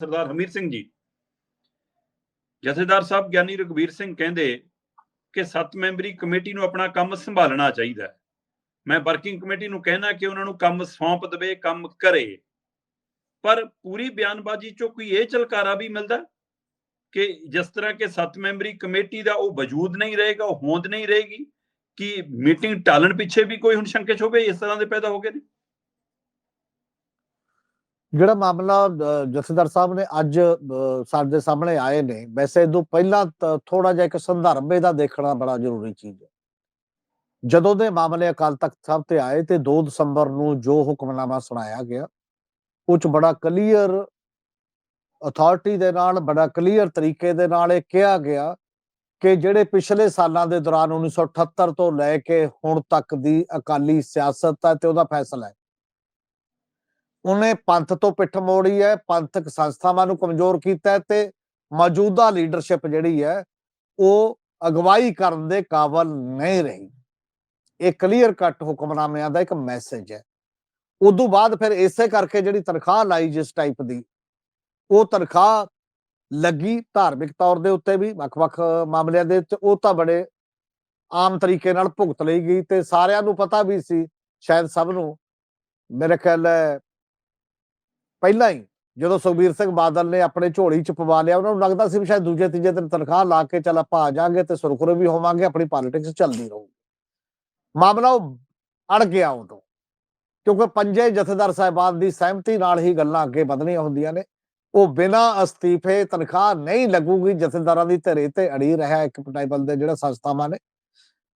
ਸਰਦਾਰ ਹਮੀਰ ਸਿੰਘ ਜੀ। ਜਥੇਦਾਰ ਸਾਹਿਬ ਗਿਆਨੀ ਰਘਬੀਰ ਸਿੰਘ ਕਹਿੰਦੇ ਕਿ ਸੱਤ ਮੈਂਬਰੀ ਕਮੇਟੀ ਨੂੰ ਆਪਣਾ ਕੰਮ ਸੰਭਾਲਣਾ ਚਾਹੀਦਾ ਹੈ। ਮੈਂ ਵਰਕਿੰਗ ਕਮੇਟੀ ਨੂੰ ਕਹਿਣਾ ਕਿ ਉਹਨਾਂ ਨੂੰ ਕੰਮ ਸੌਂਪ ਦੇਵੇ, ਕੰਮ ਕਰੇ। ਪਰ ਪੂਰੀ ਬਿਆਨਬਾਜ਼ੀ ਚੋਂ ਕੋਈ ਇਹ ਚਲਕਾਰਾ ਵੀ ਮਿਲਦਾ ਕਿ ਜਿਸ ਤਰ੍ਹਾਂ ਕਿ ਸੱਤ ਮੈਂਬਰੀ ਕਮੇਟੀ ਦਾ ਉਹ ਵਜੂਦ ਨਹੀਂ ਰਹੇਗਾ, ਉਹ ਹੋਂਦ ਨਹੀਂ ਰਹੇਗੀ, ਕਿ ਮੀਟਿੰਗ ਟਾਲਣ ਪਿੱਛੇ ਵੀ ਕੋਈ ਹੁਣ ਸ਼ੰਕੇ ਹੋਵੇ, ਇਸ ਤਰ੍ਹਾਂ ਦੇ ਪੈਦਾ ਹੋ ਗਏ ਨੇ। ਜਿਹੜਾ ਮਾਮਲਾ ਜਥੇਦਾਰ ਸਾਹਿਬ ਨੇ ਅੱਜ ਸਾਡੇ ਸਾਹਮਣੇ ਆਏ ਨੇ, ਵੈਸੇ ਇਹ ਤੋਂ ਪਹਿਲਾਂ ਥੋੜਾ ਜਿਹਾ ਇੱਕ ਸੰਦਰਭ ਇਹਦਾ ਦੇਖਣਾ ਬੜਾ ਜ਼ਰੂਰੀ ਚੀਜ਼ ਹੈ। ਜਦੋਂ ਦੇ ਮਾਮਲੇ ਅਕਾਲ ਤਖਤ ਸਾਹਿਬ ਤੇ ਆਏ ਤੇ 2 ਦਸੰਬਰ ਨੂੰ ਜੋ ਹੁਕਮਨਾਮਾ ਸੁਣਾਇਆ ਗਿਆ ਉਹ ਚ ਬੜਾ ਕਲੀਅਰ ਅਥਾਰਟੀ ਦੇ ਨਾਲ, ਬੜਾ ਕਲੀਅਰ ਤਰੀਕੇ ਦੇ ਨਾਲ ਇਹ ਕਿਹਾ ਗਿਆ ਕਿ ਜਿਹੜੇ ਪਿਛਲੇ ਸਾਲਾਂ ਦੇ ਦੌਰਾਨ 1978 ਤੋਂ ਲੈ ਕੇ ਹੁਣ ਤੱਕ ਦੀ ਅਕਾਲੀ ਸਿਆਸਤ ਹੈ ਤੇ ਉਹਦਾ ਫੈਸਲਾ ਹੈ। ਉਹਨੇ ਪੰਥ ਤੋਂ ਪਿੱਠ ਮੋੜੀ ਹੈ, ਪੰਥਕ ਸੰਸਥਾਵਾਂ ਨੂੰ ਕਮਜ਼ੋਰ ਕੀਤਾ ਹੈ ਤੇ ਮੌਜੂਦਾ ਲੀਡਰਸ਼ਿਪ ਜਿਹੜੀ ਹੈ, ਉਹ ਅਗਵਾਈ ਕਰਨ ਦੇ ਕਾਬਲ ਨਹੀਂ ਰਹੀ। ਇਹ ਕਲੀਅਰ ਕੱਟ ਹੁਕਮਨਾਮਿਆਂ ਦਾ ਇੱਕ ਮੈਸੇਜ ਹੈ। ਉਦੋਂ ਬਾਅਦ ਫਿਰ ਇਸੇ ਕਰਕੇ ਜਿਹੜੀ ਤਨਖਾਹ ਲਾਈ ਜਿਸ ਟਾਈਪ ਦੀ, ਉਹ ਤਨਖਾਹ ਲੱਗੀ ਧਾਰਮਿਕ ਤੌਰ ਦੇ ਉੱਤੇ ਵੀ, ਵੱਖ-ਵੱਖ ਮਾਮਲਿਆਂ ਦੇ ਵਿੱਚ, ਉਹ ਤਾਂ ਬੜੇ ਆਮ ਤਰੀਕੇ ਨਾਲ ਭੁਗਤ ਲਈ ਗਈ ਤੇ ਸਾਰਿਆਂ ਨੂੰ ਪਤਾ ਵੀ ਸੀ, ਸ਼ਾਇਦ ਸਭ ਨੂੰ, ਮੇਰੇ ਖਿਆਲ ਹੈ ਪਹਿਲਾਂ ਹੀ ਜਦੋਂ ਸੁਖਬੀਰ ਸਿੰਘ ਬਾਦਲ ਨੇ ਆਪਣੇ ਝੋਲੀ ਚ ਪਵਾ ਲਿਆ, ਉਹਨਾਂ ਨੂੰ ਲੱਗਦਾ ਸੀ ਵੀ ਸ਼ਾਇਦ ਦੂਜੇ ਤੀਜੇ ਦਿਨ ਤਨਖਾਹ ਲਾ ਕੇ ਚੱਲ ਆਪਾਂ ਆ ਜਾਾਂਗੇ ਤੇ ਸੁਰਖੁਰੇ ਵੀ ਹੋਵਾਂਗੇ, ਆਪਣੀ ਪੋਲਿਟਿਕਸ ਚੱਲਦੀ ਰਹੂਗੀ। ਮਾਮਲਾ ਉਹ ਅੜ ਗਿਆ ਉਦੋਂ, ਕਿਉਂਕਿ ਪੰਜੇ ਜਥੇਦਾਰ ਸਾਹਿਬਾਨ ਦੀ ਸਹਿਮਤੀ ਨਾਲ ਹੀ ਗੱਲਾਂ ਅੱਗੇ ਵਧਣੀਆਂ ਹੁੰਦੀਆਂ ਨੇ। ਉਹ ਬਿਨਾਂ ਅਸਤੀਫੇ ਤਨਖਾਹ ਨਹੀਂ ਲੱਗੂਗੀ, ਜਥੇਦਾਰਾਂ ਦੀ ਧਰੇ ਤੇ ਅੜੀ ਰਿਹਾ ਇੱਕ ਟਾਈਬਲ ਦੇ ਜਿਹੜਾ ਸੰਸਥਾਵਾਂ ਨੇ।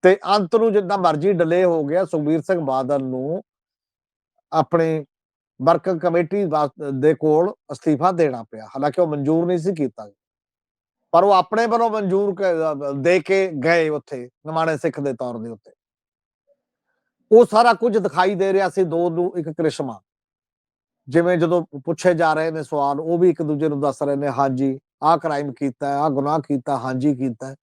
ਤੇ ਅੰਤ ਨੂੰ ਜਿੰਨਾ ਮਰਜ਼ੀ ਡਿਲੇ ਹੋ ਗਿਆ, ਸੁਖਬੀਰ ਸਿੰਘ ਬਾਦਲ ਨੂੰ ਆਪਣੀ ਵਰਕਿੰਗ ਕਮੇਟੀ ਵਾਸ- ਦੇ ਕੋਲ ਅਸਤੀਫਾ ਦੇਣਾ ਪਿਆ। ਹਾਲਾਂਕਿ ਉਹ ਮਨਜ਼ੂਰ ਨਹੀਂ ਸੀ ਕੀਤਾ। ਪਰ ਉਹ ਆਪਣੇ ਵੱਲੋਂ ਮਨਜ਼ੂਰ ਦੇ ਕੇ ਗਏ ਉੱਥੇ, ਨਿਮਾਣੇ ਸਿੱਖ ਦੇ ਤੌਰ ਦੇ ਉੱਤੇ। ਉਹ ਸਾਰਾ ਕੁਝ ਦਿਖਾਈ ਦੇ ਰਿਹਾ ਸੀ ਦੋ ਨੂੰ, ਇੱਕ ਕ੍ਰਿਸ਼ਮਾ। ਜਿਵੇਂ ਜਦੋਂ ਪੁੱਛੇ ਜਾ ਰਹੇ ਨੇ ਸਵਾਲ, ਉਹ ਵੀ ਇੱਕ ਦੂਜੇ ਨੂੰ ਦੱਸ ਰਹੇ ਨੇ, ਹਾਂਜੀ, ਆਹ ਕ੍ਰਾਈਮ ਕੀਤਾ, ਆਹ ਗੁਨਾਹ ਕੀਤਾ, ਹਾਂਜੀ ਕੀਤਾ।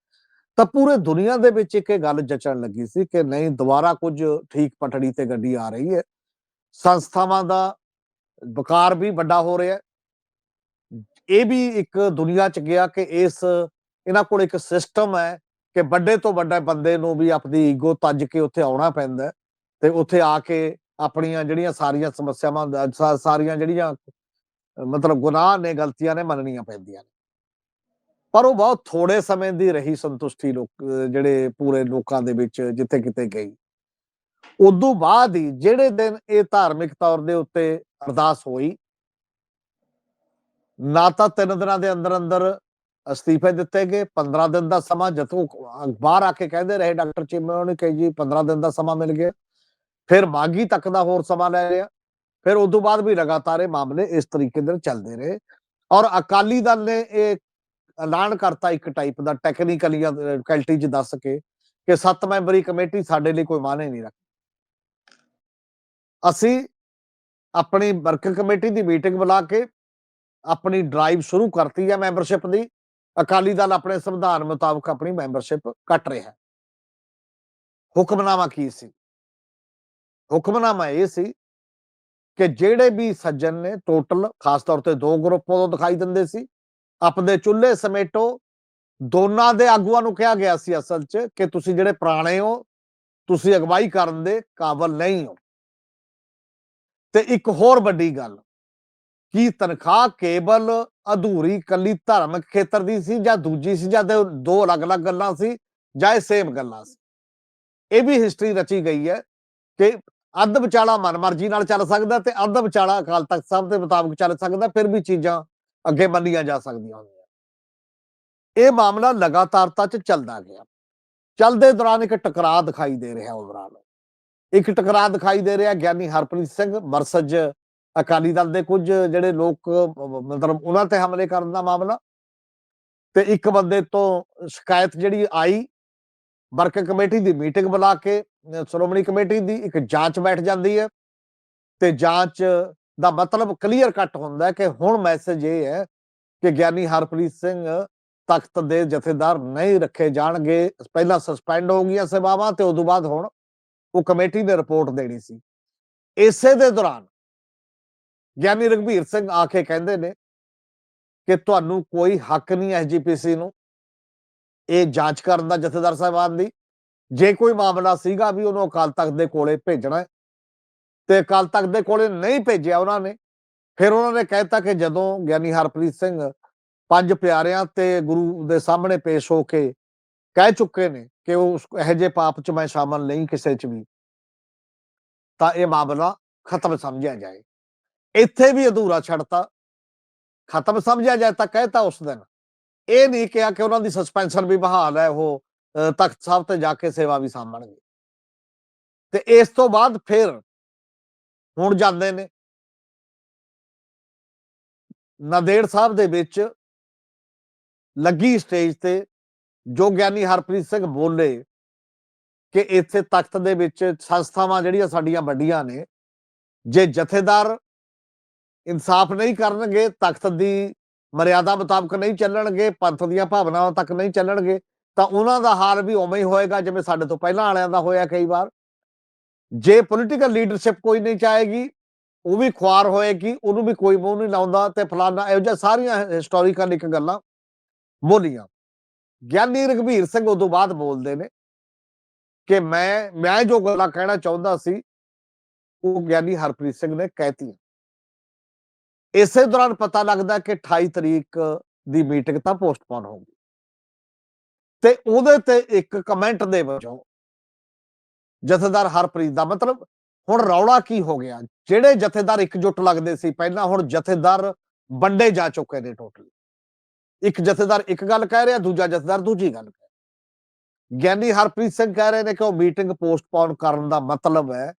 ਤਾਂ ਪੂਰੇ ਦੁਨੀਆ ਦੇ ਵਿੱਚ ਇੱਕ ਇਹ ਗੱਲ ਜਚਣ ਲੱਗੀ ਸੀ ਕਿ ਨਹੀਂ, ਦੁਬਾਰਾ ਕੁਝ ਠੀਕ ਪਟੜੀ ਤੇ ਗੱਡੀ ਆ ਰਹੀ ਹੈ। ਸੰਸਥਾਵਾਂ ਦਾ ਵਕਾਰ ਵੀ ਵੱਡਾ ਹੋ ਰਿਹਾ ਇਹ ਵੀ ਇੱਕ ਦੁਨੀਆ ਚ ਗਿਆ ਕਿ ਇਸ, ਇਹਨਾਂ ਕੋਲ ਇੱਕ ਸਿਸਟਮ ਹੈ ਕਿ ਵੱਡੇ ਤੋਂ ਵੱਡੇ ਬੰਦੇ ਨੂੰ ਵੀ ਆਪਣੀ ਈਗੋ ਤੱਜ ਕੇ ਉੱਥੇ ਆਉਣਾ ਪੈਂਦਾ ਤੇ ਉੱਥੇ ਆ ਕੇ ਆਪਣੀਆਂ ਜਿਹੜੀਆਂ ਸਾਰੀਆਂ ਸਮੱਸਿਆਵਾਂ ਸਾਰੀਆਂ ਜਿਹੜੀਆਂ, ਮਤਲਬ ਗੁਨਾਹ ਨੇ, ਗਲਤੀਆਂ ਨੇ ਮੰਨਣੀਆਂ ਪੈਂਦੀਆਂ ਨੇ। ਪਰ ਉਹ ਬਹੁਤ ਥੋੜੇ ਸਮੇਂ ਦੀ ਰਹੀ ਸੰਤੁਸ਼ਟੀ ਲੋਕ, ਜਿਹੜੇ ਪੂਰੇ ਲੋਕਾਂ ਦੇ ਵਿੱਚ ਜਿੱਥੇ ਕਿਤੇ ਗਈ। ਉਦੋਂ ਬਾਅਦ ਹੀ ਜਿਹੜੇ ਦਿਨ ਇਹ ਧਾਰਮਿਕ ਤੌਰ ਦੇ ਉੱਤੇ ਅਰਦਾਸ ਹੋਈ, ਨਾ ਤਾਂ ਤਿੰਨ ਦਿਨਾਂ ਦੇ ਅੰਦਰ ਅੰਦਰ ਅਸਤੀਫੇ ਦਿੱਤੇ ਗਏ 15 ਦਿਨ ਦਾ ਸਮਾਂ ਜਦੋਂ ਬਾਹਰ ਆ ਕੇ ਕਹਿੰਦੇ ਰਹੇ ਡਾਕਟਰ ਚਿੰਮੇ ਉਹਨੇ ਕਹੀ ਜੀ 15 ਦਿਨ ਦਾ ਸਮਾਂ ਮਿਲ ਗਿਆ। ਫਿਰ ਮਾਗੀ ਤੱਕ ਦਾ ਹੋਰ ਸਮਾਂ ਲੈ ਲਿਆ। ਫਿਰ ਉਸ ਤੋਂ ਬਾਅਦ ਵੀ ਲਗਾਤਾਰ ਇਹ ਮਾਮਲੇ ਇਸ ਤਰੀਕੇ ਨਾਲ ਚੱਲਦੇ ਰਹੇ ਔਰ ਅਕਾਲੀ ਦਲ ਨੇ ਇਹ ਐਲਾਨ ਕਰਤਾ ਇੱਕ ਟਾਈਪ ਦਾ ਟੈਕਨੀਕਲੀ ਕੈਲਟੀ ਚ ਦੱਸ ਕੇ ਕਿ ਸੱਤ ਮੈਂਬਰੀ ਕਮੇਟੀ ਸਾਡੇ ਲਈ ਕੋਈ ਮਾਨੇ ਨਹੀਂ ਰੱਖਦੀ। ਅਸੀਂ ਆਪਣੀ ਵਰਕਿੰਗ ਕਮੇਟੀ ਦੀ ਮੀਟਿੰਗ ਬੁਲਾ ਕੇ ਆਪਣੀ ਡਰਾਈਵ ਸ਼ੁਰੂ ਕਰਤੀ ਹੈ ਮੈਂਬਰਸ਼ਿਪ ਦੀ। ਅਕਾਲੀ ਦਲ ਆਪਣੇ ਸੰਵਿਧਾਨ ਮੁਤਾਬਕ ਆਪਣੀ ਮੈਂਬਰਸ਼ਿਪ ਕੱਟ ਰਿਹਾ ਹੈ। ਹੁਕਮਨਾਮਾ ਕੀ ਸੀ? ਹੁਕਮਨਾਮਾ ਇਹ ਸੀ ਕਿ ਜਿਹੜੇ ਵੀ ਸੱਜਣ ਨੇ ਟੋਟਲ ਖਾਸ ਤੌਰ ਤੇ ਦੋ ਗਰੁੱਪ ਤੋਂ ਦਿਖਾਈ ਦਿੰਦੇ ਸੀ, ਆਪਣੇ ਚੁੱਲ੍ਹੇ ਸਮੇਟੋ ਦੋਨਾਂ ਦੇ ਆਗੂਆਂ ਨੂੰ ਕਿਹਾ ਗਿਆ ਸੀ ਅਸਲ 'ਚ ਕਿ ਤੁਸੀਂ ਜਿਹੜੇ ਪੁਰਾਣੇ ਹੋ, ਤੁਸੀਂ ਅਗਵਾਈ ਕਰਨ ਦੇ ਕਾਬਲ ਨਹੀਂ ਹੋ। ਤੇ ਇੱਕ ਹੋਰ ਵੱਡੀ ਗੱਲ ਕੀ ਤਨਖਾਹ ਕੇਵਲ ਅਧੂਰੀ ਕੱਲੀ ਧਾਰਮਿਕ ਖੇਤਰ ਦੀ ਸੀ ਜਾਂ ਦੂਜੀ ਸੀ ਜਾਂ ਦੋ- ਅਲੱਗ-ਅਲੱਗ ਗੱਲਾਂ ਸੀ ਜਾਂ ਇਹ ਸੇਮ ਗੱਲਾਂ ਸੀ। ਇਹ ਵੀ ਹਿਸਟਰੀ ਰਚੀ ਗਈ ਹੈ ਕਿ ਅੱਧ ਵਿਚਾਲਾ ਮਨਮਰਜ਼ੀ ਨਾਲ ਚੱਲ ਸਕਦਾ ਤੇ ਅੱਧ ਵਿਚਾਲਾ ਅਕਾਲ ਤਖਤ ਸਾਹਿਬ ਦੇ ਮੁਤਾਬਕ ਚੱਲ ਸਕਦਾ, ਫਿਰ ਵੀ ਚੀਜ਼ਾਂ ਅੱਗੇ ਮੰਨੀਆਂ ਜਾ ਸਕਦੀਆਂ ਹੁੰਦੀਆਂ। ਇਹ ਮਾਮਲਾ ਲਗਾਤਾਰਤਾ ਚ ਚੱਲਦਾ ਗਿਆ। ਚੱਲਦੇ ਦੌਰਾਨ ਇੱਕ ਟਕਰਾਅ ਦਿਖਾਈ ਦੇ ਰਿਹਾ ਓਵਰਆਲ ਇੱਕ ਟਕਰਾਅ ਦਿਖਾਈ ਦੇ ਰਿਹਾ, ਗਿਆਨੀ ਹਰਪ੍ਰੀਤ ਸਿੰਘ ਮਰਸਜ ਅਕਾਲੀ ਦਲ ਦੇ ਕੁਝ ਜਿਹੜੇ ਲੋਕ, ਮਤਲਬ ਉਹਨਾਂ ਤੇ ਹਮਲੇ ਕਰਨ ਦਾ ਮਾਮਲਾ। ਤੇ ਇੱਕ ਬੰਦੇ ਤੋਂ ਸ਼ਿਕਾਇਤ ਜਿਹੜੀ ਆਈ, ਵਰਕਿੰਗ ਕਮੇਟੀ ਦੀ ਮੀਟਿੰਗ ਬੁਲਾ ਕੇ, ਸ਼੍ਰੋਮਣੀ ਕਮੇਟੀ ਦੀ ਇੱਕ ਜਾਂਚ ਬੈਠ ਜਾਂਦੀ ਹੈ। ਤੇ ਜਾਂਚ ਦਾ ਮਤਲਬ ਕਲੀਅਰ ਕੱਟ ਹੁੰਦਾ ਕਿ ਹੁਣ ਮੈਸੇਜ ਇਹ ਹੈ ਕਿ ਗਿਆਨੀ ਹਰਪ੍ਰੀਤ ਸਿੰਘ ਤਖਤ ਦੇ ਜਥੇਦਾਰ ਨਹੀਂ ਰੱਖੇ ਜਾਣਗੇ। ਪਹਿਲਾਂ ਸਸਪੈਂਡ ਹੋ ਗਈਆਂ ਸੇਵਾਵਾਂ ਤੇ ਉਦੋਂ ਬਾਅਦ ਹੁਣ ਉਹ ਕਮੇਟੀ ਨੇ ਰਿਪੋਰਟ ਦੇਣੀ ਸੀ। ਇਸੇ ਦੇ ਦੌਰਾਨ ਗਿਆਨੀ ਰਘਬੀਰ ਸਿੰਘ ਆ ਕੇ ਕਹਿੰਦੇ ਨੇ ਕਿ ਤੁਹਾਨੂੰ ਕੋਈ ਹੱਕ ਨਹੀਂ ਐਸਜੀਪੀਸੀ ਨੂੰ ਇਹ ਜਾਂਚ ਕਰਨ ਦਾ ਜਥੇਦਾਰ ਸਾਹਿਬਾਨ ਦੀ। ਜੇ ਕੋਈ ਮਾਮਲਾ ਸੀਗਾ ਵੀ ਉਹਨੂੰ ਅਕਾਲ ਤਖਤ ਦੇ ਕੋਲੇ ਭੇਜਣਾ ਹੈ ਤੇ ਅਕਾਲ ਤਖਤ ਦੇ ਕੋਲੇ ਨਹੀਂ ਭੇਜਿਆ ਉਹਨਾਂ ਨੇ, ਫਿਰ ਉਹਨਾਂ ਨੇ ਕਹਿਤਾ ਕਿ ਜਦੋਂ ਗਿਆਨੀ ਹਰਪ੍ਰੀਤ ਸਿੰਘ ਪੰਜ ਪਿਆਰਿਆਂ ਤੇ ਗੁਰੂ ਦੇ ਸਾਹਮਣੇ ਪੇਸ਼ ਹੋ ਕੇ ਕਹਿ ਚੁੱਕੇ ਨੇ ਕਿ ਉਹ ਉਸ ਇਹੋ ਜਿਹੇ ਪਾਪ 'ਚ ਮੈਂ ਸ਼ਾਮਲ ਨਹੀਂ ਕਿਸੇ 'ਚ ਵੀ। ਤਾਂ ਇਹ ਮਾਮਲਾ ਖਤਮ ਸਮਝਿਆ ਜਾਏ। ਇੱਥੇ ਵੀ ਅਧੂਰਾ ਛੱਡਤਾ। ਖਤਮ ਸਮਝਿਆ ਜਾਏ ਤਾਂ ਕਹਿਤਾ ਉਸ ਦਿਨ। ਇਹ ਨਹੀਂ ਕਿਹਾ ਕਿ ਉਹਨਾਂ ਦੀ ਸਸਪੈਂਸ਼ਨ ਵੀ ਬਹਾਲ ਹੈ ਉਹ ਤਖਤ ਸਾਹਿਬ ਤੇ ਜਾ ਕੇ ਸੇਵਾ ਵੀ ਸਾਂਭਣਗੇ। ਤੇ ਇਸ ਤੋਂ ਬਾਅਦ ਫਿਰ ਹੁਣ ਜਾਂਦੇ ਨੇ। ਨਦੇੜ ਸਾਹਿਬ ਦੇ ਵਿੱਚ ਲੱਗੀ ਸਟੇਜ ਤੇ ਜੋ ਗਿਆਨੀ ਹਰਪ੍ਰੀਤ ਸਿੰਘ ਬੋਲੇ ਕਿ ਇੱਥੇ ਤਖਤ ਦੇ ਵਿੱਚ ਸੰਸਥਾਵਾਂ ਜਿਹੜੀਆਂ ਸਾਡੀਆਂ ਵੱਡੀਆਂ ਨੇ, ਜੇ ਜਥੇਦਾਰ ਇਨਸਾਫ ਨਹੀਂ ਕਰਨਗੇ, ਤਖਤ ਦੀ ਮਰਿਆਦਾ ਮੁਤਾਬਕ ਨਹੀਂ ਚੱਲਣਗੇ, ਪੰਥ ਦੀਆਂ ਭਾਵਨਾਵਾਂ ਤੱਕ ਨਹੀਂ ਚੱਲਣਗੇ, ਤਾਂ ਉਹਨਾਂ ਦਾ ਹਾਲ ਵੀ ਉਵੇਂ ਹੀ ਹੋਏਗਾ ਜਿਵੇਂ ਸਾਡੇ ਤੋਂ ਪਹਿਲਾਂ ਵਾਲਿਆਂ ਦਾ ਹੋਇਆ ਕਈ ਵਾਰ। ਜੇ ਪੋਲੀਟੀਕਲ ਲੀਡਰਸ਼ਿਪ ਕੋਈ ਨਹੀਂ ਚਾਹੇਗੀ, ਉਹ ਵੀ ਖੁਆਰ ਹੋਏਗੀ, ਉਹਨੂੰ ਵੀ ਕੋਈ ਮੂੰਹ ਨਹੀਂ ਲਾਉਂਦਾ ਤੇ ਫਲਾਨਾ ਇਹੋ ਜਿਹਾ ਸਾਰੀਆਂ ਹਿਸਟੋਰੀਕਲ ਇੱਕ ਗੱਲਾਂ ਬੋਲੀਆਂ। ਗਿਆਨੀ ਰਘਬੀਰ ਸਿੰਘ ਉਦੋਂ ਬਾਅਦ ਬੋਲਦੇ ਨੇ ਕਿ ਮੈਂ ਮੈਂ ਜੋ ਗੱਲਾਂ ਕਹਿਣਾ ਚਾਹੁੰਦਾ ਸੀ, ਉਹ ਗਿਆਨੀ ਹਰਪ੍ਰੀਤ ਸਿੰਘ ਨੇ ਕਹਿਤੀਆਂ। ਇਸੇ ਦੌਰਾਨ ਪਤਾ ਲੱਗਦਾ ਕਿ 28 ਤਰੀਕ ਦੀ ਮੀਟਿੰਗ ਤਾਂ ਪੋਸਟਪੋਨ ਹੋ ਗਈ। ਤੇ ਉਹਦੇ ਤੇ ਇੱਕ ਕਮੈਂਟ ਦੇ ਵਜੋਂ ਜਥੇਦਾਰ ਹਰਪ੍ਰੀਤ ਦਾ ਮਤਲਬ ਹੁਣ ਰੌਲਾ ਕੀ ਹੋ ਗਿਆ? ਜਿਹੜੇ ਜਥੇਦਾਰ ਇਕਜੁੱਟ ਲੱਗਦੇ ਸੀ, ਪਹਿਲਾਂ ਹੁਣ ਜਥੇਦਾਰ ਵੰਡੇ ਜਾ ਚੁੱਕੇ ਨੇ ਟੋਟਲੀ। ਇੱਕ ਜਥੇਦਾਰ ਇੱਕ ਗੱਲ ਕਹਿ ਰਿਹਾ, ਦੂਜਾ ਜਥੇਦਾਰ ਦੂਜੀ ਗੱਲ ਕਹਿ ਰਿਹਾ। ਗਿਆਨੀ ਹਰਪ੍ਰੀਤ ਸਿੰਘ ਕਹਿ ਰਹੇ ਨੇ ਕਿ ਉਹ ਮੀਟਿੰਗ ਪੋਸਟਪੋਨ ਕਰਨ ਦਾ ਮਤਲਬ ਹੈ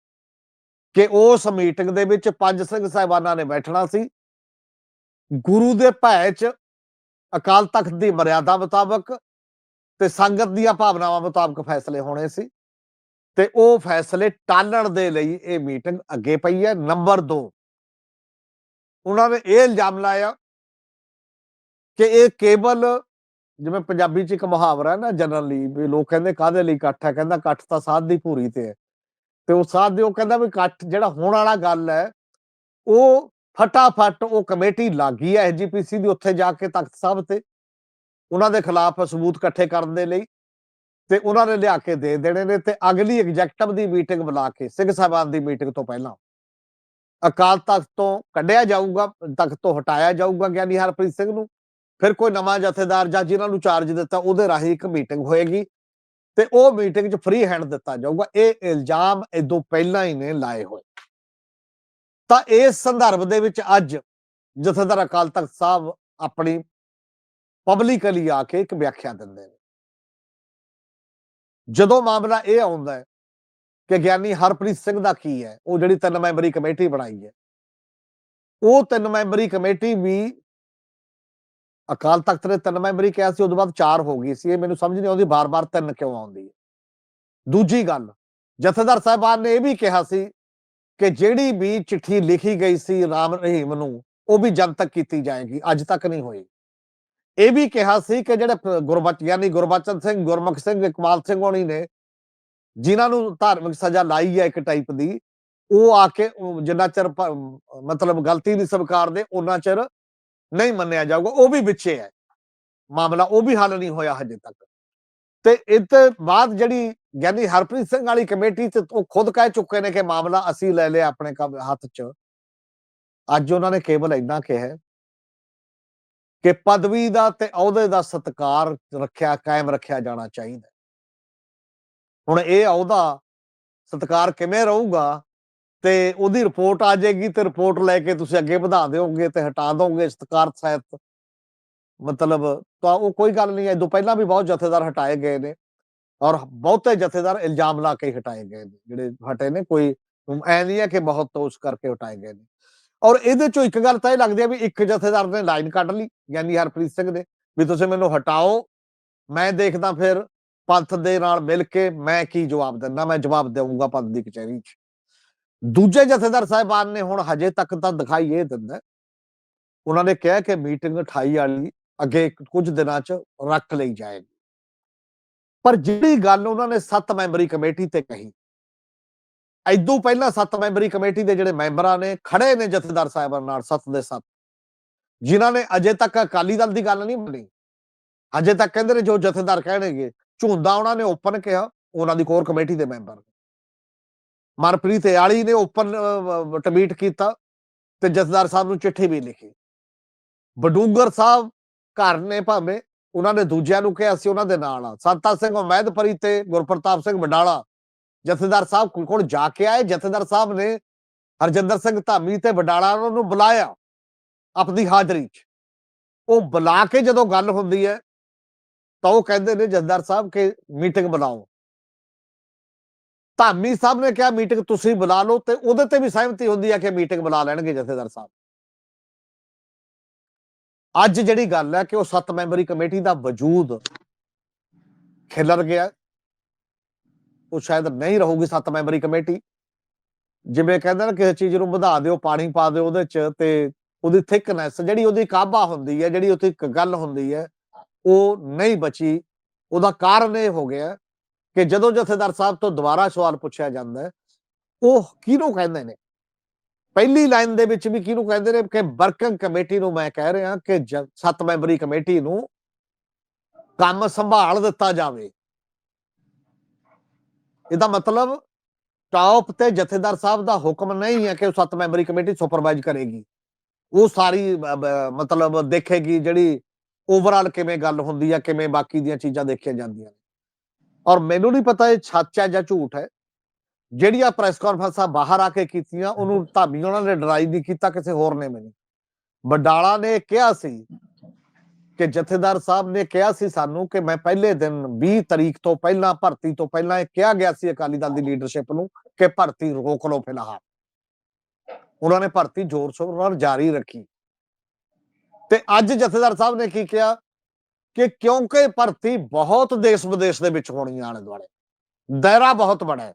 ਕਿ ਉਸ ਮੀਟਿੰਗ ਦੇ ਵਿੱਚ ਪੰਜ ਸਿੰਘ ਸਾਹਿਬਾਨਾਂ ਨੇ ਬੈਠਣਾ ਸੀ। ਗੁਰੂ ਦੇ ਭੈ ਚ ਅਕਾਲ ਤਖਤ ਦੀ ਮਰਿਆਦਾ ਮੁਤਾਬਕ ਤੇ ਸੰਗਤ ਦੀਆਂ ਭਾਵਨਾਵਾਂ ਮੁਤਾਬਕ ਫੈਸਲੇ ਹੋਣੇ ਸੀ ਤੇ ਉਹ ਫੈਸਲੇ ਟਾਲਣ ਦੇ ਲਈ ਇਹ ਮੀਟਿੰਗ ਅੱਗੇ ਪਈ ਹੈ। ਨੰਬਰ 2 ਉਹਨਾਂ ਨੇ ਇਹ ਇਲਜ਼ਾਮ ਲਾਇਆ ਕਿ ਇਹ ਕੇਵਲ ਜਿਵੇਂ ਪੰਜਾਬੀ ਚ ਇੱਕ ਮੁਹਾਵਰਾ ਹੈ ਨਾ, ਜਨਰਲੀ ਵੀ ਲੋਕ ਕਹਿੰਦੇ ਕਾਹਦੇ ਲਈ ਇਕੱਠ ਹੈ, ਕਹਿੰਦਾ ਇਕੱਠ ਤਾਂ ਸਾਧ ਦੀ ਭੂਰੀ ਤੇ ਹੈ। ਤੇ ਉਹ ਸਾਧ ਦੇ ਉਹ ਕਹਿੰਦਾ ਵੀ ਇਕੱਠ ਜਿਹੜਾ ਹੋਣ ਵਾਲਾ ਗੱਲ ਹੈ, ਉਹ ਫਟਾਫਟ ਉਹ ਕਮੇਟੀ ਲਾਗੀ ਹੈ ਐਸਜੀਪੀਸੀ ਦੀ ਉੱਥੇ ਜਾ ਕੇ ਤਖਤ ਸਾਹਿਬ ਤੇ। ਉਹਨਾਂ ਦੇ ਖਿਲਾਫ ਸਬੂਤ ਇਕੱਠੇ ਕਰਨ ਦੇ ਲਈ ਤੇ ਉਹਨਾਂ ਨੇ ਲਿਆ ਕੇ ਦੇ ਦੇਣੇ ਨੇ ਤੇ ਅਗਲੀ ਐਗਜ਼ੈਕਟਿਵ ਦੀ ਮੀਟਿੰਗ ਬੁਲਾ ਕੇ, ਸਿੰਘ ਸਾਹਿਬਾਨ ਦੀ ਮੀਟਿੰਗ ਤੋਂ ਪਹਿਲਾਂ। ਅਕਾਲ ਤਖਤ ਤੋਂ ਕੱਢਿਆ ਜਾਊਗਾ, ਤਖਤ ਤੋਂ ਹਟਾਇਆ ਜਾਊਗਾ ਗਿਆਨੀ ਹਰਪ੍ਰੀਤ ਸਿੰਘ ਨੂੰ। ਫਿਰ ਕੋਈ ਨਵਾਂ ਜਥੇਦਾਰ ਜਾਂ ਜਿਨ੍ਹਾਂ ਨੂੰ ਚਾਰਜ ਦਿੱਤਾ, ਉਹਦੇ ਰਾਹੀਂ ਇੱਕ ਮੀਟਿੰਗ ਹੋਏਗੀ ਤੇ ਉਹ ਮੀਟਿੰਗ 'ਚ ਫ੍ਰੀ ਹੈਂਡ ਦਿੱਤਾ ਜਾਊਗਾ। ਇਹ ਇਲਜ਼ਾਮ ਇਦੋਂ ਪਹਿਲਾਂ ਹੀ ਨੇ ਲਾਏ ਹੋਏ। ਤਾਂ ਇਸ ਸੰਦਰਭ ਦੇ ਵਿੱਚ ਅੱਜ ਜਥੇਦਾਰ ਅਕਾਲ ਤਖਤ ਸਾਹਿਬ ਆਪਣੀ ਪਬਲਿਕਲੀ ਆ ਕੇ ਇੱਕ ਵਿਆਖਿਆ ਦਿੰਦੇ ਨੇ। ਜਦੋਂ ਮਾਮਲਾ ਇਹ ਆਉਂਦਾ ਹੈ ਕਿ ਗਿਆਨੀ ਹਰਪ੍ਰੀਤ ਸਿੰਘ ਦਾ ਕੀ ਹੈ, ਉਹ ਜਿਹੜੀ ਤਿੰਨ ਮੈਂਬਰੀ ਕਮੇਟੀ ਬਣਾਈ ਹੈ, ਉਹ ਤਿੰਨ ਮੈਂਬਰੀ ਕਮੇਟੀ ਵੀ ਅਕਾਲ ਤਖਤ ਨੇ ਤਿੰਨ ਮੈਂਬਰੀ ਕਿਹਾ ਸੀ, ਉਦੋਂ ਬਾਅਦ ਚਾਰ ਹੋ ਗਈ ਸੀ। ਇਹ ਮੈਨੂੰ ਸਮਝ ਨਹੀਂ ਆਉਂਦੀ, ਬਾਰ-ਬਾਰ ਤਿੰਨ ਕਿਉਂ ਆਉਂਦੀ ਹੈ? ਦੂਜੀ ਗੱਲ, ਜਥੇਦਾਰ ਸਾਹਿਬਾਨ ਨੇ ਇਹ ਵੀ ਕਿਹਾ ਸੀ ਕਿ ਜਿਹੜੀ ਵੀ ਚਿੱਠੀ ਲਿਖੀ ਗਈ ਸੀ ਰਾਮ ਰਹੀਮ ਨੂੰ, ਉਹ ਵੀ ਜਨਤਕ ਕੀਤੀ ਜਾਏਗੀ, ਅੱਜ ਤੱਕ ਨਹੀਂ ਹੋਈ। ਇਹ ਵੀ ਕਿਹਾ ਸੀ ਕਿ ਜਿਹੜੇ ਗੁਰਬਚ, ਯਾਨੀ ਗੁਰਬਚਨ ਸਿੰਘ, ਗੁਰਮੁਖ ਸਿੰਘ, ਇਕਬਾਲ ਸਿੰਘ ਹੋਣੀ ਨੇ, ਜਿਨ੍ਹਾਂ ਨੂੰ ਧਾਰਮਿਕ ਸਜ਼ਾ ਲਾਈ ਹੈ ਇੱਕ ਟਾਈਪ ਦੀ, ਉਹ ਆ ਕੇ ਜਿੰਨਾ ਚਿਰ ਮਤਲਬ ਗਲਤੀ ਨਹੀਂ ਸਵੀਕਾਰ ਦੇ ਉਹਨਾਂ ਚਿਰ ਨਹੀਂ ਮੰਨਿਆ ਜਾਊਗਾ, ਉਹ ਵੀ ਵਿੱਚੇ ਹੈ। ਮਾਮਲਾ ਉਹ ਵੀ ਹੱਲ ਨਹੀਂ ਹੋਇਆ ਹਜੇ ਤੱਕ। ਤੇ ਇਹ ਤੇ ਬਾਅਦ ਜਿਹੜੀ ਗਿਆਨੀ ਹਰਪ੍ਰੀਤ ਸਿੰਘ ਵਾਲੀ ਕਮੇਟੀ ਤੇ ਉਹ ਖੁਦ ਕਹਿ ਚੁੱਕੇ ਨੇ ਕਿ ਮਾਮਲਾ ਅਸੀਂ ਲੈ ਲਿਆ ਆਪਣੇ ਹੱਥ 'ਚ। ਅੱਜ ਉਹਨਾਂ ਨੇ ਕੇਵਲ ਇੰਨਾ ਕਿਹਾ ਕਿ ਪਦਵੀ ਦਾ ਤੇ ਅਹੁਦੇ ਦਾ ਸਤਕਾਰ ਰੱਖਿਆ, ਕਾਇਮ ਰੱਖਿਆ ਜਾਣਾ ਚਾਹੀਦਾ ਹੁਣ ਇਹ ਅਹੁਦਾ ਸਤਕਾਰ ਕਿਵੇਂ ਰਹੂਗਾ? ਤੇ ਉਹਦੀ ਰਿਪੋਰਟ ਆ ਜਾਏਗੀ ਤੇ ਰਿਪੋਰਟ ਲੈ ਕੇ ਤੁਸੀਂ ਅੱਗੇ ਵਧਾ ਦਿਓਗੇ ਤੇ ਹਟਾ ਦੋਗੇ ਸਤਕਾਰ ਸਹਿਤ। ਮਤਲਬ ਤਾਂ ਉਹ ਕੋਈ ਗੱਲ ਨਹੀਂ ਐ ਤੋਂ ਪਹਿਲਾਂ ਵੀ ਬਹੁਤ ਜਥੇਦਾਰ ਹਟਾਏ ਗਏ ਨੇ ਔਰ ਬਹੁਤੇ ਜਥੇਦਾਰ ਇਲਜ਼ਾਮ ਲਾ ਕੇ ਹਟਾਏ ਗਏ ਨੇ, ਜਿਹੜੇ ਹਟੇ ਨੇ, ਕੋਈ ਐ ਨਹੀਂ ਹੈ ਕਿ ਬਹੁਤ ਉਸ ਕਰਕੇ ਹਟਾਏ ਗਏ ਨੇ। ਔਰ ਇਹਦੇ ਚੋਂ ਇੱਕ ਗੱਲ ਤਾਂ ਇਹ ਲੱਗਦੀ ਹੈ ਵੀ ਇੱਕ ਜਥੇਦਾਰ ਨੇ ਲਾਈਨ ਕੱਢ ਲਈ, ਯਾਨੀ ਹਰਪ੍ਰੀਤ ਸਿੰਘ ਨੇ ਵੀ ਤੁਸੀਂ ਮੈਨੂੰ ਹਟਾਓ, ਮੈਂ ਦੇਖਦਾ ਫਿਰ ਪੰਥ ਦੇ ਨਾਲ ਮਿਲ ਕੇ ਮੈਂ ਕੀ ਜਵਾਬ ਦਿੰਦਾ, ਮੈਂ ਜਵਾਬ ਦੇਵਾਂਗਾ ਪੰਥ ਦੀ ਕਚਹਿਰੀ 'ਚ। ਦੂਜੇ ਜਥੇਦਾਰ ਸਾਹਿਬਾਨ ਨੇ ਹੁਣ ਹਜੇ ਤੱਕ ਤਾਂ ਦਿਖਾਈ ਇਹ ਦਿੰਦਾ ਉਹਨਾਂ ਨੇ ਕਿਹਾ ਕਿ ਮੀਟਿੰਗ 28 ਵਾਲੀ ਅੱਗੇ ਕੁਝ ਦਿਨਾਂ 'ਚ ਰੱਖ ਲਈ ਜਾਏਗੀ। ਪਰ ਜਿਹੜੀ ਗੱਲ ਉਹਨਾਂ ਨੇ 7 ਮੈਂਬਰੀ ਕਮੇਟੀ ਤੇ ਕਹੀ ਐਦੋਂ ਪਹਿਲਾਂ 7 ਮੈਂਬਰੀ ਕਮੇਟੀ ਦੇ ਜਿਹੜੇ ਮੈਂਬਰਾਂ ਨੇ ਖੜੇ ਨੇ ਜਥੇਦਾਰ ਸਾਹਿਬਾਨ ਨਾਲ 7 ਦੇ 7 ਜਿਨ੍ਹਾਂ ਨੇ ਅਜੇ ਤੱਕ ਅਕਾਲੀ ਦਲ ਦੀ ਗੱਲ ਨਹੀਂ ਮੰਨੀ। ਅਜੇ ਤੱਕ ਕਹਿੰਦੇ ਨੇ ਜੋ ਜਥੇਦਾਰ ਕਹਿਣਗੇ, ਝੁੰਦਾ ਉਹਨਾਂ ਨੇ ਓਪਨ ਕਿਹਾ, ਉਹਨਾਂ ਦੀ ਕੋਰ ਕਮੇਟੀ ਦੇ ਮੈਂਬਰ ਮਨਪ੍ਰੀਤ ਇਆਲੀ ਨੇ ਓਪਨ ਟਵੀਟ ਕੀਤਾ ਤੇ ਜਥੇਦਾਰ ਸਾਹਿਬ ਨੂੰ ਚਿੱਠੀ ਵੀ ਲਿਖੀ। ਬਡੂੰਗਰ ਸਾਹਿਬ ਘਰ ਨੇ ਭਾਵੇਂ ਉਹਨਾਂ ਨੇ ਦੂਜਿਆਂ ਨੂੰ ਕਿਹਾ ਅਸੀਂ ਉਹਨਾਂ ਦੇ ਨਾਲ ਆ। ਸੰਤਾ ਸਿੰਘ ਉਮੈਦਪੁਰੀ ਤੇ ਗੁਰਪ੍ਰਤਾਪ ਸਿੰਘ ਵਡਾਲਾ, ਜਥੇਦਾਰ ਸਾਹਿਬ ਕੋਲ ਜਾ ਕੇ ਆਏ। ਜਥੇਦਾਰ ਸਾਹਿਬ ਨੇ ਹਰਜਿੰਦਰ ਸਿੰਘ ਧਾਮੀ ਤੇ ਵਡਾਲਾ ਉਹਨਾਂ ਨੂੰ ਬੁਲਾਇਆ ਆਪਣੀ ਹਾਜ਼ਰੀ 'ਚ। ਉਹ ਬੁਲਾ ਕੇ ਜਦੋਂ ਗੱਲ ਹੁੰਦੀ ਹੈ ਤਾਂ ਉਹ ਕਹਿੰਦੇ ਨੇ ਜਥੇਦਾਰ ਸਾਹਿਬ ਕਿ ਮੀਟਿੰਗ ਬੁਲਾਓ ਧਾਮੀ ਸਾਹਿਬ ਨੇ ਕਿਹਾ ਮੀਟਿੰਗ ਤੁਸੀਂ ਬੁਲਾ ਲਓ ਤੇ ਉਹਦੇ ਤੇ ਵੀ ਸਹਿਮਤੀ ਹੁੰਦੀ ਹੈ ਕਿ ਮੀਟਿੰਗ ਬੁਲਾ ਲੈਣਗੇ ਜਥੇਦਾਰ ਸਾਹਿਬ। ਅੱਜ ਜਿਹੜੀ ਗੱਲ ਹੈ ਕਿ ਉਹ ਸੱਤ ਮੈਂਬਰੀ ਕਮੇਟੀ ਦਾ ਵਜੂਦ ਖਿਲਰ ਗਿਆ। ਉਹ ਸ਼ਾਇਦ ਨਹੀਂ ਰਹੂਗੀ ਸੱਤ ਮੈਂਬਰੀ ਕਮੇਟੀ। ਜਿਵੇਂ ਕਹਿੰਦੇ ਨੇ ਕਿਸੇ ਚੀਜ਼ ਨੂੰ ਵਧਾ ਦਿਓ, ਪਾਣੀ ਪਾ ਦਿਓ ਉਹਦੇ ਚ ਤੇ ਉਹਦੀ ਥਿਕਨੈਸ ਜਿਹੜੀ ਉਹਦੀ ਕਾਬਾ ਹੁੰਦੀ ਹੈ, ਜਿਹੜੀ ਉਹਦੀ ਗੱਲ ਹੁੰਦੀ ਹੈ, ਉਹ ਨਹੀਂ ਬਚੀ। ਉਹਦਾ ਕਾਰਨ ਇਹ ਹੋ ਗਿਆ ਕਿ ਜਦੋਂ ਜਥੇਦਾਰ ਸਾਹਿਬ ਤੋਂ ਦੁਬਾਰਾ ਸਵਾਲ ਪੁੱਛਿਆ ਜਾਂਦਾ ਹੈ, ਉਹ ਕਿਹਨੂੰ ਕਹਿੰਦੇ ਨੇ? ਪਹਿਲੀ ਲਾਈਨ ਦੇ ਵਿੱਚ ਵੀ ਕਿਹਨੂੰ ਕਹਿੰਦੇ ਨੇ ਕਿ ਵਰਕਿੰਗ ਕਮੇਟੀ ਨੂੰ ਮੈਂ ਕਹਿ ਰਿਹਾ ਕਿ ਜ- ਸੱਤ ਮੈਂਬਰੀ ਕਮੇਟੀ ਨੂੰ ਕੰਮ ਸੰਭਾਲ ਦਿੱਤਾ ਜਾਵੇ। ਇਹਦਾ ਮਤਲਬ ਟਾਪ ਤੇ ਜਥੇਦਾਰ ਸਾਹਿਬ ਦਾ ਹੁਕਮ ਨਹੀਂ ਹੈ ਕਿ ਉਹ ਸੱਤ ਮੈਂਬਰੀ ਕਮੇਟੀ ਸੁਪਰਵਾਈਜ਼ ਕਰੇਗੀ। ਉਹ ਸਾਰੀ ਮਤਲਬ ਦੇਖੇਗੀ ਜਿਹੜੀ ਓਵਰਆਲ ਕਿਵੇਂ ਗੱਲ ਹੁੰਦੀ ਹੈ ਕਿਵੇਂ ਬਾਕੀ ਦੀਆਂ ਚੀਜ਼ਾਂ ਦੇਖੀਆਂ ਜਾਂਦੀਆਂ ਨੇ। ਔਰ ਮੈਨੂੰ ਨਹੀਂ ਪਤਾ ਇਹ ਸੱਚ ਹੈ ਜਾਂ ਝੂਠ ਹੈ। ਜਿਹੜੀਆਂ ਪ੍ਰੈਸ ਕਾਨਫਰੰਸਾਂ ਬਾਹਰ ਆ ਕੇ ਕੀਤੀਆਂ ਉਹਨੂੰ ਧਾਮੀ ਉਹਨਾਂ ਨੇ ਡਰਾਈ ਨਹੀਂ ਕੀਤਾ ਕਿਸੇ ਹੋਰ ਨੇ ਮੈਨੂੰ ਬਡਾਲਾ ਨੇ ਕਿਹਾ ਸੀ ਕਿ ਜਥੇਦਾਰ ਸਾਹਿਬ ਨੇ ਕਿਹਾ ਸੀ ਸਾਨੂੰ ਕਿ ਮੈਂ ਪਹਿਲੇ ਦਿਨ 20 ਤਰੀਕ ਤੋਂ ਪਹਿਲਾਂ ਭਰਤੀ ਤੋਂ ਪਹਿਲਾਂ ਇਹ ਕਿਹਾ ਗਿਆ ਸੀ ਅਕਾਲੀ ਦਲ ਦੀ ਲੀਡਰਸ਼ਿਪ ਨੂੰ ਕਿ ਭਰਤੀ ਰੋਕ ਲਓ ਫਿਲਹਾਲ। ਉਹਨਾਂ ਨੇ ਭਰਤੀ ਜ਼ੋਰ ਸ਼ੋਰ ਨਾਲ ਜਾਰੀ ਰੱਖੀ। ਤੇ ਅੱਜ ਜਥੇਦਾਰ ਸਾਹਿਬ ਨੇ ਕੀ ਕਿਹਾ? ਕਿ ਕਿਉਂਕਿ ਭਰਤੀ ਬਹੁਤ ਦੇਸ਼ ਵਿਦੇਸ਼ ਦੇ ਵਿੱਚ ਹੋਣੀ ਆ ਆਲੇ ਦੁਆਲੇ। ਦਾਇਰਾ ਬਹੁਤ ਬੜਾ ਹੈ।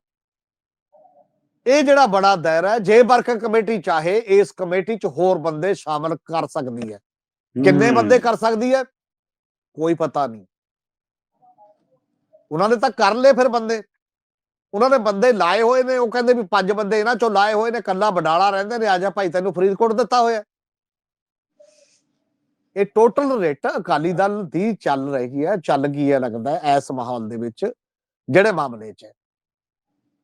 ਇਹ ਜਿਹੜਾ ਬੜਾ ਦਾਇਰਾ ਹੈ ਜੇ ਵਰਕਿੰਗ ਕਮੇਟੀ ਚਾਹੇ ਇਸ ਕਮੇਟੀ 'ਚ ਹੋਰ ਬੰਦੇ ਸ਼ਾਮਲ ਕਰ ਸਕਦੀ ਹੈ। ਕਿੰਨੇ ਬੰਦੇ ਕਰ ਸਕਦੀ ਹੈ? ਕੋਈ ਪਤਾ ਨਹੀਂ। ਉਹਨਾਂ ਨੇ ਤਾਂ ਕਰ ਲਏ ਫਿਰ ਬੰਦੇ। ਉਹਨਾਂ ਨੇ ਬੰਦੇ ਲਾਏ ਹੋਏ ਨੇ ਉਹ ਕਹਿੰਦੇ ਵੀ ਪੰਜ ਬੰਦੇ ਇਹਨਾਂ ਚੋਂ ਲਾਏ ਹੋਏ ਨੇ ਕੱਲਾ ਬਡਾਲਾ ਰਹਿੰਦੇ ਨੇ ਆਜਾ ਭਾਈ ਤੈਨੂੰ ਫਰੀਦਕੋਟ ਦਿੱਤਾ ਹੋਇਆ। ਇਹ ਟੋਟਲ ਰੇਟ ਅਕਾਲੀ ਦਲ ਦੀ ਚੱਲ ਰਹੀ ਹੈ ਚੱਲ ਗਈ ਹੈ ਲੱਗਦਾ ਹੈ ਇਸ ਮਾਹੌਲ ਦੇ ਵਿੱਚ ਜਿਹੜੇ ਮਾਮਲੇ 'ਚ।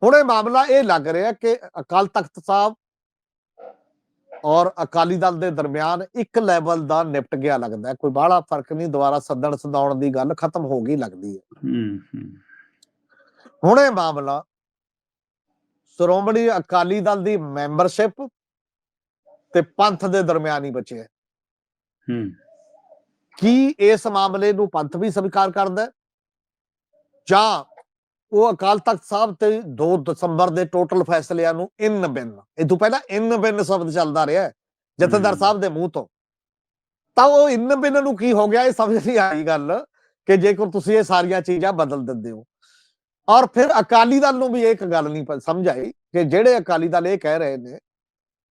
ਹੁਣ ਇਹ ਮਾਮਲਾ ਇਹ ਲੱਗ ਰਿਹਾ ਕਿ ਅਕਾਲ ਤਖਤ ਸਾਹਿਬ ਔਰ ਅਕਾਲੀ ਦਲ ਦੇ ਦਰਮਿਆਨ ਇੱਕ ਲੈਵਲ ਦਾ ਨਿਪਟ ਗਿਆ ਲੱਗਦਾ ਕੋਈ ਬਾਹਲਾ ਫ਼ਰਕ ਨਹੀਂ ਦੁਬਾਰਾ ਸੱਦਣ ਸਦਾਉਣ ਦੀ ਗੱਲ ਖਤਮ ਹੋ ਗਈ ਲੱਗਦੀ ਹੈ। ਹੁਣ ਇਹ ਮਾਮਲਾ ਸ਼੍ਰੋਮਣੀ ਅਕਾਲੀ ਦਲ ਦੀ ਮੈਂਬਰਸ਼ਿਪ ਤੇ ਪੰਥ ਦੇ ਦਰਮਿਆਨ ਹੀ ਬਚਿਆ। ਹੈ। ਕੀ ਇਸ ਮਾਮਲੇ ਨੂੰ ਪੰਥ ਵੀ ਸਵੀਕਾਰ ਕਰਦਾ ਹੈ? ਜਾਂ ਉਹ ਅਕਾਲ ਤਖਤ ਸਾਹਿਬ ਤੇ 2 ਦਸੰਬਰ ਦੇ ਟੋਟਲ ਫੈਸਲਿਆਂ ਨੂੰ ਇਨ ਬਿਨ ਇਹ ਤੋਂ ਪਹਿਲਾਂ ਇਨ ਬਿਨ ਸ਼ਬਦ ਚੱਲਦਾ ਰਿਹਾ ਹੈ ਜਥੇਦਾਰ। ਸਾਹਿਬ ਦੇ ਮੂੰਹ ਤੋਂ ਤਾਂ ਉਹ ਇਨ ਬਿਨ ਨੂੰ ਕੀ ਹੋ ਗਿਆ ਇਹ ਸਮਝ ਨਹੀਂ ਆਈ ਗੱਲ ਕਿ ਜੇਕਰ ਤੁਸੀਂ ਇਹ ਸਾਰੀਆਂ ਚੀਜ਼ਾਂ ਬਦਲ ਦਿੰਦੇ ਹੋ ਔਰ ਫਿਰ ਅਕਾਲੀ ਦਲ ਨੂੰ ਵੀ ਇੱਕ ਗੱਲ ਨਹੀਂ ਸਮਝ ਆਈ ਕਿ ਜਿਹੜੇ ਅਕਾਲੀ ਦਲ ਇਹ ਕਹਿ ਰਹੇ ਨੇ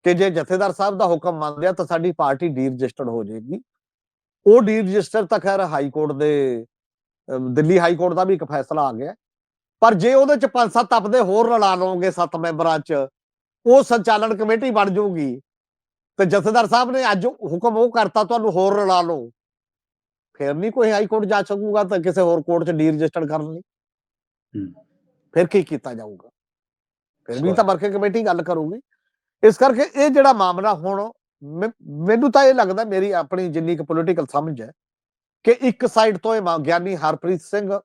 ਕਿ ਜੇ ਜਥੇਦਾਰ ਸਾਹਿਬ ਦਾ ਹੁਕਮ ਮੰਨਦੇ ਆ ਤਾਂ ਸਾਡੀ ਪਾਰਟੀ ਡੀ ਰਜਿਸਟਰਡ ਹੋ ਜਾਏਗੀ। ਉਹ ਡੀ ਰਜਿਸਟਰ ਤਾਂ ਖੈਰ ਹਾਈ ਕੋਰਟ ਦੇ ਦਿੱਲੀ ਹਾਈ ਕੋਰਟ ਦਾ ਵੀ ਇੱਕ ਫੈਸਲਾ ਆ ਗਿਆ। ਪਰ ਜੇ ਉਹਦੇ ਚ ਪੰਜ ਸੱਤ ਆਪਦੇ ਹੋਰ ਰਲਾ ਲਓਗੇ ਸੱਤ ਮੈਂਬਰਾਂ ਚ ਉਹ ਸੰਚਾਲਨ ਕਮੇਟੀ ਬਣ ਜਾਊਗੀ। ਤੇ ਜਥੇਦਾਰ ਸਾਹਿਬ ਨੇ ਅੱਜ ਹੁਕਮ ਉਹ ਕਰਤਾ ਤੁਹਾਨੂੰ ਹੋਰ ਰਲਾ ਲਓ। ਫਿਰ ਨਹੀਂ ਕੋਈ ਹਾਈ ਕੋਰਟ ਜਾ ਸਕੂਗਾ ਤਾਂ ਕਿਸੇ ਹੋਰ ਕੋਰਟ ਚ ਡੀ ਰਜਿਸਟਰਡ ਕਰਨ ਲਈ। ਫਿਰ ਕੀ ਕੀਤਾ ਜਾਊਗਾ? ਫਿਰ ਵੀ। ਤਾਂ ਵਰਕਿੰਗ ਕਮੇਟੀ ਗੱਲ ਕਰੂਗੀ। ਇਸ ਕਰਕੇ ਇਹ ਜਿਹੜਾ ਮਾਮਲਾ ਹੁਣ ਮੈਨੂੰ ਤਾਂ ਇਹ ਲੱਗਦਾ ਮੇਰੀ ਆਪਣੀ ਜਿੰਨੀ ਕੁ ਪੋਲੀਟੀਕਲ ਸਮਝ ਹੈ ਕਿ ਇੱਕ ਸਾਈਡ ਤੋਂ ਇਹ ਮਾ- ਗਿਆਨੀ ਹਰਪ੍ਰੀਤ ਸਿੰਘ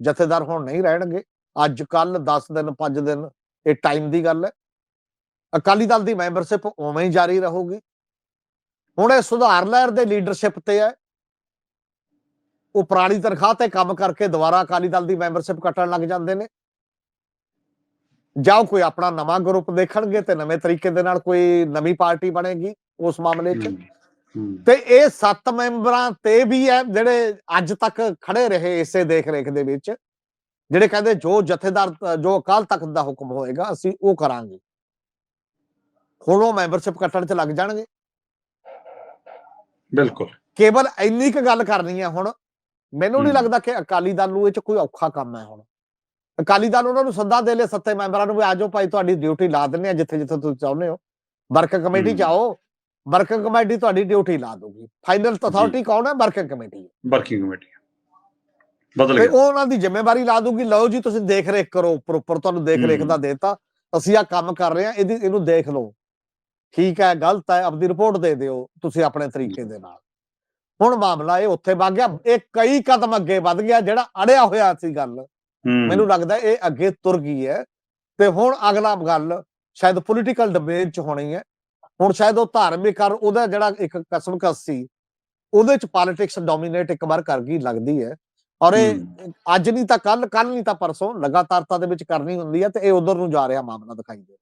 ਜਥੇਦਾਰ ਹੁਣ ਨਹੀਂ ਰਹਿਣਗੇ। ਅੱਜ ਕੱਲ 10 ਦਿਨ 5 ਦਿਨ ਇਹ ਟਾਈਮ ਦੀ ਗੱਲ ਹੈ। ਅਕਾਲੀ ਦਲ ਦੀ ਮੈਂਬਰਸ਼ਿਪ ਉਵੇਂ ਹੀ ਜਾਰੀ ਰਹੂਗੀ। ਹੁਣ ਇਹ ਸੁਧਾਰ ਲਹਿਰ ਦੇ ਲੀਡਰਸ਼ਿਪ ਤੇ ਹੈ। ਉਹ ਪੁਰਾਣੀ ਤਨਖਾਹ ਤੇ ਕੰਮ ਕਰਕੇ ਦੁਬਾਰਾ ਅਕਾਲੀ ਦਲ ਦੀ ਮੈਂਬਰਸ਼ਿਪ ਕੱਟਣ ਲੱਗ ਜਾਂਦੇ ਨੇ। ਜਾਂ ਕੋਈ ਆਪਣਾ ਨਵਾਂ ਗਰੁੱਪ ਦੇਖਣਗੇ ਤੇ ਨਵੇਂ ਤਰੀਕੇ ਦੇ ਨਾਲ ਕੋਈ ਨਵੀਂ ਪਾਰਟੀ ਬਣੇਗੀ ਉਸ ਮਾਮਲੇ 'ਚ। ਤੇ ਇਹ ਸੱਤ ਮੈਂਬਰਾਂ ਤੇ ਵੀ ਹੈ ਜਿਹੜੇ ਅੱਜ ਤੱਕ ਖੜੇ ਰਹੇ ਇਸੇ ਦੇਖ ਰੇਖ ਦੇ ਵਿੱਚ ਜਿਹੜੇ ਕਹਿੰਦੇ ਜੋ ਜਥੇਦਾਰ ਜੋ ਅਕਾਲ ਤਖਤ ਦਾ ਹੁਕਮ ਹੋਏਗਾ ਅਸੀਂ ਉਹ ਕਰਾਂਗੇ। ਹੁਣ ਉਹ ਮੈਂਬਰਸ਼ਿਪ ਕੱਟਣ 'ਚ ਲੱਗ ਜਾਣਗੇ। ਬਿਲਕੁਲ। ਕੇਵਲ ਇੰਨੀ ਕੁ ਗੱਲ ਕਰਨੀ ਹੈ ਹੁਣ ਮੈਨੂੰ ਨਹੀਂ। ਲੱਗਦਾ ਕਿ ਅਕਾਲੀ ਦਲ ਨੂੰ ਇਹ 'ਚ ਕੋਈ ਔਖਾ ਕੰਮ ਹੈ ਹੁਣ। ਅਕਾਲੀ ਦਲ ਉਹਨਾਂ ਨੂੰ ਸੱਦਾ ਦੇ ਲੈ ਸੱਤੇ ਮੈਂਬਰਾਂ ਨੂੰ ਵੀ ਆਜੋ ਭਾਈ ਤੁਹਾਡੀ ਡਿਊਟੀ ਲਾ ਦਿੰਨੇ ਆ ਜਿੱਥੇ ਜਿੱਥੇ ਤੁਸੀਂ ਚਾਹੁੰਦੇ ਹੋ। ਵਰਕ ਕਮੇਟੀ ਚ। ਆਓ ਵਰਕਿੰਗ ਕਮੇਟੀ ਤੁਹਾਡੀ ਡਿਊਟੀ ਲਾ ਦੂਗੀ ਫਾਈਨਲ ਅਥਾਰਟੀ ਕੌਣ ਹੈ? ਵਰਕਿੰਗ ਕਮੇਟੀ ਵਰਕਿੰਗ ਕਮੇਟੀ ਬਦਲ ਗਿਆ। ਉਹ ਉਹਨਾਂ ਦੀ ਜ਼ਿੰਮੇਵਾਰੀ ਲਾ ਦੂਗੀ ਲਓ ਜੀ ਤੁਸੀਂ ਦੇਖ ਰੇਖ ਕਰੋ ਪ੍ਰੋਪਰ ਤੁਹਾਨੂੰ ਦੇਖ ਰੇਖ ਹੂੰ। ਦਾ ਦੇਤਾ। ਅਸੀਂ ਆ ਕੰਮ ਕਰ ਰਹੇ ਹਾਂ ਇਹਦੀ ਇਹਨੂੰ ਦੇਖ ਲਓ। ਠੀਕ ਹੈ ਗਲਤ ਹੈ ਆਪਦੀ ਰਿਪੋਰਟ ਦੇ ਦਿਓ ਤੁਸੀਂ ਆਪਣੇ ਤਰੀਕੇ ਦੇ ਨਾਲ। ਹੁਣ ਮਾਮਲਾ ਇਹ ਉੱਥੇ ਵਗ ਗਿਆ। ਇਹ ਕਈ ਕਦਮ ਅੱਗੇ ਵੱਧ ਗਿਆ ਜਿਹੜਾ ਅੜਿਆ ਹੋਇਆ ਸੀ ਗੱਲ। ਹੂੰ, ਮੈਨੂੰ ਲੱਗਦਾ ਇਹ ਅੱਗੇ ਤੁਰ ਗਈ ਹੈ ਤੇ ਹੁਣ ਅਗਲਾ ਗੱਲ ਸ਼ਾਇਦ ਪੋਲੀਟੀਕਲ ਡਿਬੇਟ ਚ ਹੋਣੀ ਹੈ। ਹੁਣ ਸ਼ਾਇਦ ਉਹ ਧਾਰਮਿਕ ਔਰ ਉਹਦਾ ਜਿਹੜਾ ਇੱਕ ਕਸਮਕਸ ਸੀ ਉਹਦੇ ਚ ਪੋਲਿਟਿਕਸ ਡੋਮੀਨੇਟ ਇੱਕ ਵਾਰ ਕਰ ਗਈ ਲੱਗਦੀ ਹੈ। ਔਰ ਇਹ ਅੱਜ ਨਹੀਂ ਤਾਂ ਕੱਲ ਕੱਲ ਨਹੀਂ ਤਾਂ ਪਰਸੋਂ ਲਗਾਤਾਰਤਾ ਦੇ ਵਿੱਚ ਕਰਨੀ ਹੁੰਦੀ ਹੈ ਤੇ ਇਹ ਉਧਰ ਨੂੰ ਜਾ ਰਿਹਾ ਮਾਮਲਾ ਦਿਖਾਈ ਦੇ